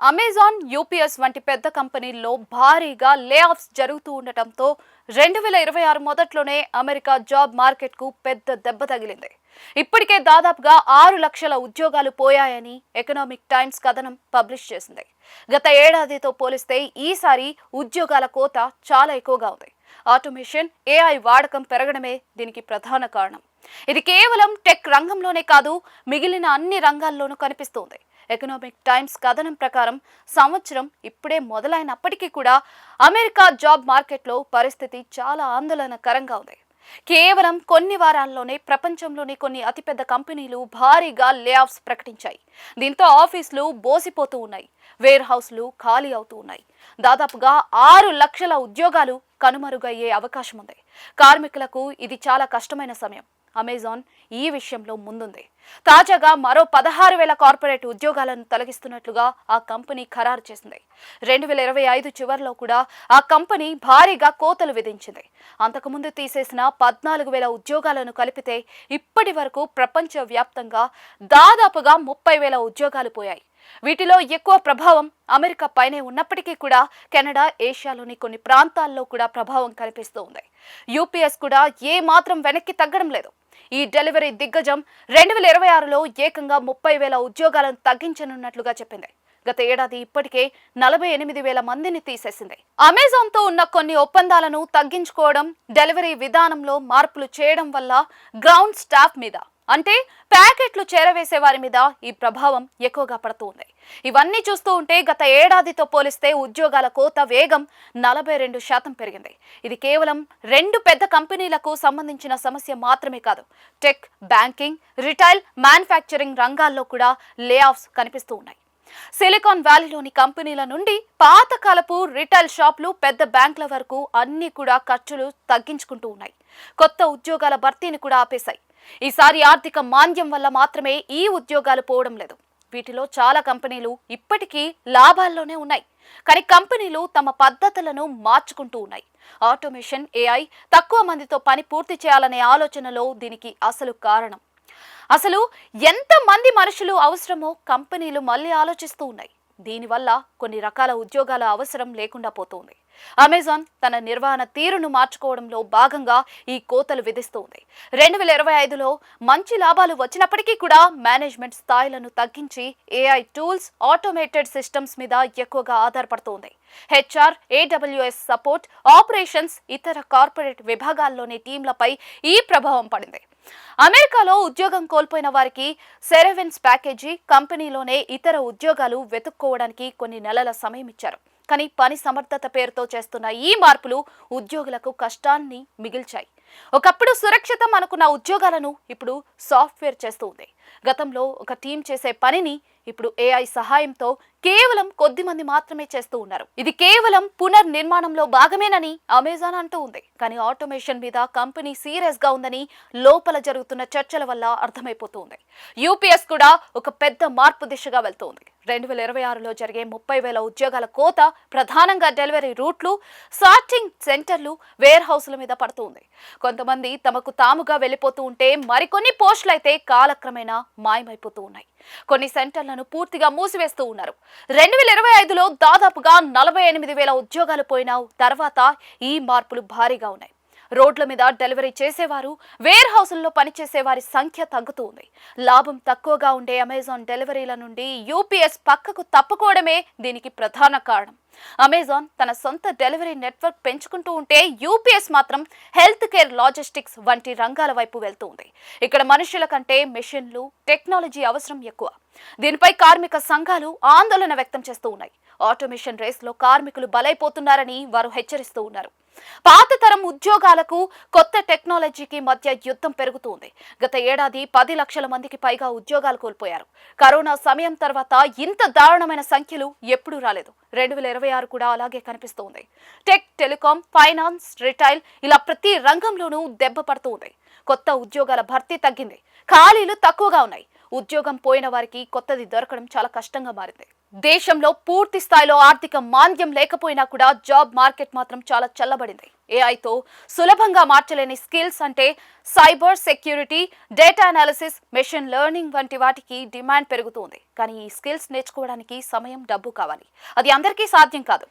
Amazon UPS వంటి పెద్ద కంపెనీల్లో భారీగా లే ఆఫ్స్ జరుగుతూ ఉండటంతో రెండు వేల ఇరవై ఆరు మొదట్లోనే అమెరికా జాబ్ మార్కెట్కు పెద్ద దెబ్బ తగిలింది. ఇప్పటికే దాదాపుగా ఆరు లక్షల ఉద్యోగాలు పోయాయని ఎకనామిక్ టైమ్స్ కథనం పబ్లిష్ చేసింది. గత ఏడాదితో పోలిస్తే ఈసారి ఉద్యోగాల కోత చాలా ఎక్కువగా ఉంది. ఆటోమేషన్ ఏఐ వాడకం పెరగడమే దీనికి ప్రధాన కారణం. ఇది కేవలం టెక్ రంగంలోనే కాదు మిగిలిన అన్ని రంగాల్లోనూ కనిపిస్తోంది. ఎకనామిక్ టైమ్స్ కథనం ప్రకారం సంవత్సరం ఇప్పుడే మొదలైనప్పటికీ కూడా అమెరికా జాబ్ మార్కెట్లో పరిస్థితి చాలా ఆందోళనకరంగా ఉంది. కేవలం కొన్ని వారాల్లోనే ప్రపంచంలోని కొన్ని అతిపెద్ద కంపెనీలు భారీగా లే ఆఫ్స్ ప్రకటించాయి. దీంతో ఆఫీసులు బోసిపోతూ ఉన్నాయి. వేర్ హౌస్లు ఖాళీ అవుతూ ఉన్నాయి. దాదాపుగా ఆరు లక్షల ఉద్యోగాలు కనుమరుగయ్యే అవకాశం ఉంది. కార్మికులకు ఇది చాలా కష్టమైన సమయం. అమెజాన్ ఈ విషయంలో ముందుంది. తాజాగా మరో పదహారు వేల కార్పొరేట్ ఉద్యోగాలను తొలగిస్తున్నట్లుగా ఆ కంపెనీ ఖరారు చేసింది. రెండు వేల ఇరవై ఐదు చివరిలో కూడా ఆ కంపెనీ భారీగా కోతలు విధించింది. అంతకుముందు తీసేసిన పద్నాలుగు వేల ఉద్యోగాలను కలిపితే ఇప్పటి వరకు ప్రపంచవ్యాప్తంగా దాదాపుగా ముప్పై వేల ఉద్యోగాలు పోయాయి. వీటిలో ఎక్కువ ప్రభావం అమెరికా పైనే ఉన్నప్పటికీ కూడా కెనడా ఏషియాలోని కొన్ని ప్రాంతాల్లో కూడా ప్రభావం కనిపిస్తూ ఉంది యూపీఎస్ కూడా ఏ మాత్రం వెనక్కి తగ్గడం లేదు. ఈ డెలివరీ దిగ్గజం రెండు వేల ఇరవై ఆరులో ఏకంగా ముప్పై వేల ఉద్యోగాలను తగ్గించనున్నట్లుగా చెప్పింది. గత ఏడాది ఇప్పటికే నలభై ఎనిమిది వేల మందిని తీసేసింది. అమెజాన్తో ఉన్న కొన్ని ఒప్పందాలను తగ్గించుకోవడం డెలివరీ విధానంలో మార్పులు చేయడం వల్ల గ్రౌండ్ స్టాఫ్ మీద అంటే ప్యాకెట్లు చేరవేసే వారి మీద ఈ ప్రభావం ఎక్కువగా పడుతుంది. ఇవన్నీ చూస్తూ ఉంటే గత ఏడాదితో పోలిస్తే ఉద్యోగాల కోత వేగం నలభై రెండు శాతం పెరిగింది. ఇది కేవలం రెండు పెద్ద కంపెనీలకు సంబంధించిన సమస్య మాత్రమే కాదు. టెక్ బ్యాంకింగ్ రిటైల్ మ్యానుఫ్యాక్చరింగ్ రంగాల్లో కూడా లే ఆఫ్స్ కనిపిస్తూ ఉన్నాయి. సిలికాన్ వ్యాలీలోని కంపెనీల నుండి పాతకాలపు రిటైల్ షాపులు పెద్ద బ్యాంకుల వరకు అన్ని కూడా ఖర్చులు తగ్గించుకుంటూ ఉన్నాయి. కొత్త ఉద్యోగాల భర్తీని కూడా ఆపేశాయి. ఈసారి ఆర్థిక మాంద్యం వల్ల మాత్రమే ఈ ఉద్యోగాలు పోవడం లేదు. వీటిలో చాలా కంపెనీలు ఇప్పటికీ లాభాల్లోనే ఉన్నాయి. కానీ కంపెనీలు తమ పద్ధతులను మార్చుకుంటూ ఉన్నాయి. ఆటోమేషన్ ఏఐ తక్కువ మందితో పని పూర్తి చేయాలనే ఆలోచనలో దీనికి అసలు కారణం. అసలు ఎంత మంది మనుషులు అవసరమో కంపెనీలు మళ్ళీ ఆలోచిస్తూ ఉన్నాయి. దీనివల్ల కొన్ని రకాల ఉద్యోగాల అవసరం లేకుండా పోతోంది. అమెజాన్ తన నిర్వహణ తీరును మార్చుకోవడంలో భాగంగా ఈ కోతలు విధిస్తోంది. రెండు వేల ఇరవై ఐదులో మంచి లాభాలు వచ్చినప్పటికీ కూడా మేనేజ్మెంట్ స్థాయిలను తగ్గించి ఏఐ టూల్స్ ఆటోమేటెడ్ సిస్టమ్స్ మీద ఎక్కువగా ఆధారపడుతోంది. హెచ్ఆర్ ఏడబ్ల్యూఎస్ సపోర్ట్ ఆపరేషన్స్ ఇతర కార్పొరేట్ విభాగాల్లోని టీంలపై ఈ ప్రభావం పడింది. అమెరికాలో ఉద్యోగం కోల్పోయిన వారికి సెరెవెన్స్ ప్యాకేజీ కంపెనీలోనే ఇతర ఉద్యోగాలు వెతుక్కోవడానికి కొన్ని నెలల సమయం ఇచ్చారు. కానీ పని సమర్థత పేరుతో చేస్తున్న ఈ మార్పులు ఉద్యోగులకు కష్టాన్ని మిగిల్చాయి. ఒకప్పుడు సురక్షితం అనుకున్న ఉద్యోగాలను ఇప్పుడు సాఫ్ట్వేర్ చేస్తూ ఉంది. గతంలో ఒక టీం చేసే పనిని ఇప్పుడు ఏఐ సహాయంతో కేవలం కొద్ది మంది మాత్రమే చేస్తూ ఉన్నారు. ఇది కేవలం పునర్నిర్మాణంలో భాగమేనని అమెజాన్ అంటూ ఉంది. కానీ ఆటోమేషన్ మీద కంపెనీ సీరియస్గా ఉందని లోపల జరుగుతున్న చర్చల వల్ల అర్థమైపోతుంది. యూపీఎస్ కూడా ఒక పెద్ద మార్పు దిశగా వెళ్తోంది. రెండు వేల ఇరవై ఆరులో జరిగే ముప్పై వేల ఉద్యోగాల కోత ప్రధానంగా డెలివరీ రూట్లు సార్టింగ్ సెంటర్లు వేర్ హౌస్ల మీద పడుతుంది. కొంతమంది తమకు తాముగా వెళ్ళిపోతూ ఉంటే మరికొన్ని పోస్టులు అయితే కాలక్రమేణా మాయమైపోతూ ఉన్నాయి. కొన్ని సెంటర్లను పూర్తిగా మూసివేస్తూ ఉన్నారు. రెండు వేల ఇరవై ఐదులో దాదాపుగా నలభై ఎనిమిది వేల ఉద్యోగాలు పోయిన తర్వాత ఈ మార్పులు భారీగా ఉన్నాయి. రోడ్ల మీద డెలివరీ చేసేవారు వేర్ హౌసుల్లో పనిచేసేవారి సంఖ్య తగ్గుతూ ఉంది లాభం తక్కువగా ఉండే అమెజాన్ డెలివరీల నుండి యూపీఎస్ పక్కకు తప్పుకోవడమే దీనికి ప్రధాన కారణం. అమెజాన్ తన సొంత డెలివరీ నెట్వర్క్ పెంచుకుంటూ ఉంటే యూపీఎస్ మాత్రం హెల్త్ కేర్ లాజిస్టిక్స్ వంటి రంగాల వైపు వెళ్తుంది. ఇక్కడ మనుషుల కంటే మెషిన్లు టెక్నాలజీ అవసరం ఎక్కువ. దీనిపై కార్మిక సంఘాలు ఆందోళన వ్యక్తం చేస్తూ ఉన్నాయి. ఆటోమేషన్ రేస్లో కార్మికులు బలైపోతున్నారని వారు హెచ్చరిస్తూ ఉన్నారు. పాత తరం ఉద్యోగాలకు కొత్త టెక్నాలజీకి మధ్య యుద్ధం పెరుగుతుంది. గత ఏడాది పది లక్షల మందికి పైగా ఉద్యోగాలు కోల్పోయారు. కరోనా సమయం తర్వాత ఇంత దారుణమైన సంఖ్యలు ఎప్పుడూ రాలేదు. రెండు వేల ఇరవై ఆరు కూడా అలాగే కనిపిస్తోంది. టెక్ టెలికాం ఫైనాన్స్ రిటైల్ ఇలా ప్రతి రంగంలోనూ దెబ్బ పడుతుంది. కొత్త ఉద్యోగాల భర్తీ తగ్గింది. ఖాళీలు తక్కువగా ఉన్నాయి. ఉద్యోగం పోయిన వారికి కొత్తది దొరకడం చాలా కష్టంగా మారింది. దేశంలో పూర్తి స్థాయిలో ఆర్థిక మాంద్యం లేకపోయినా కూడా జాబ్ మార్కెట్ మాత్రం చాలా చల్లబడింది. ఏఐతో సులభంగా మార్చలేని స్కిల్స్ అంటే cyber security data analysis machine learning వంటి వాటికి డిమాండ్ పెరుగుతుంది. కానీ ఈ స్కిల్స్ నేర్చుకోవడానికి సమయం డబ్బు కావాలి. అది అందరికీ సాధ్యం కాదు.